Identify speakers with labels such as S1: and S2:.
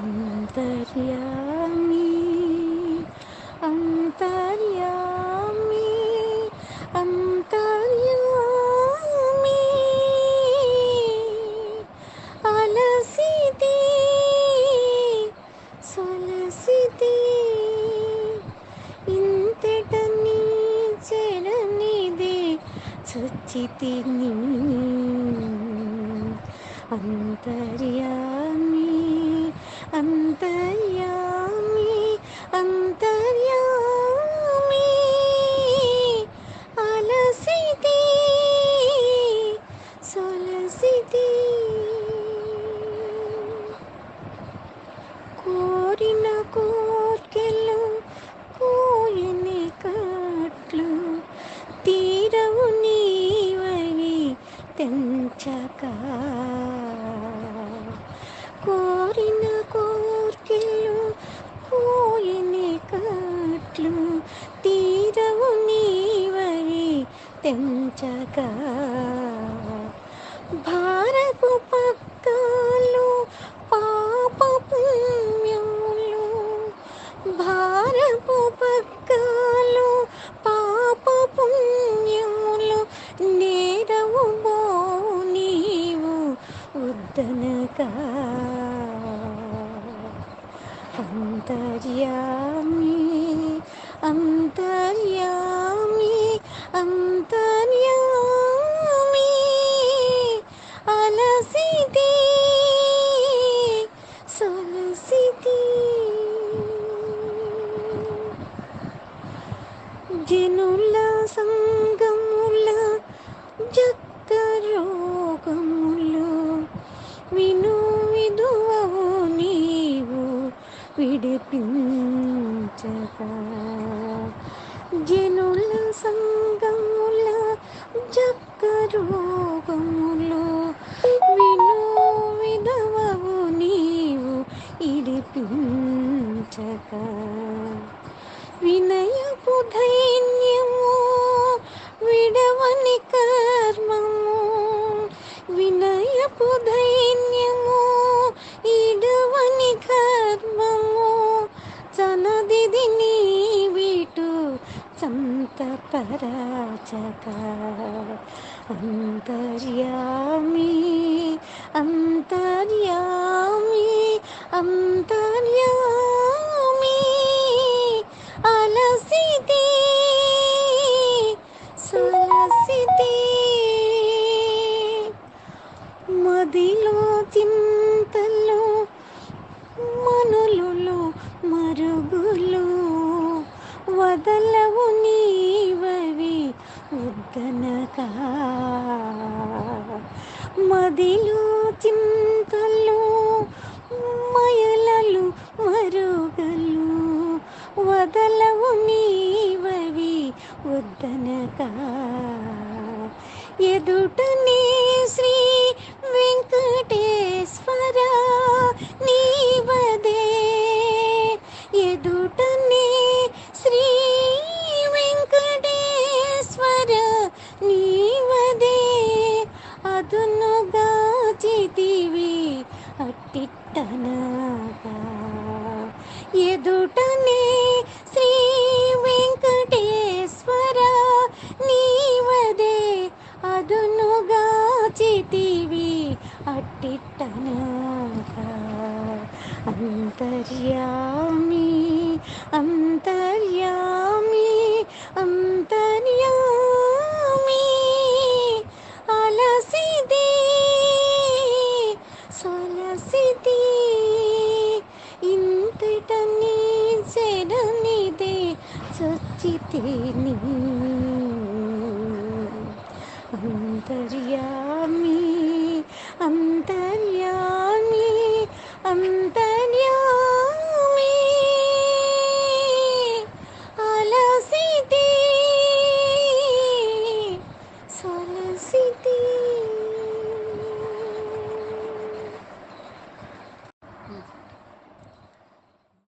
S1: అంతర్యామి అంతర్యామి అంతర్యామి. అలసిది సొలసిది ఇంతట నీ చచ్చితి నీ అంతర్యామి అంతర్యామి తెంచక ఉద్దనక అంతర్యామి అంతర్యామి విడిపించగా జనుల సంగముల జక్క రోగములు విను విధవవు నీవు ఇడిపించగా వినయపు ధైన్యము విడవని కర్మము వినయపు ధైన్యము పరాచక అంతర్యామి అంతర్యామి అంతర్యామి అలసితి సులసితి మదిలో చింతలు మనులు మరుగులు కనక మదిలో చింతలు మయలలు మరుగలు వదలవు నీవవి వద్దనక. ఎదుటనే శ్రీ అట్టిట్టనగా ఎదుటనే శ్రీ వెంకటేశ్వర నీవదే అదునుగా చితివి అట్టిట్టనాగా. అంతర్యామి అంతర్ మరిచితేని అంతర్యామి అంతర్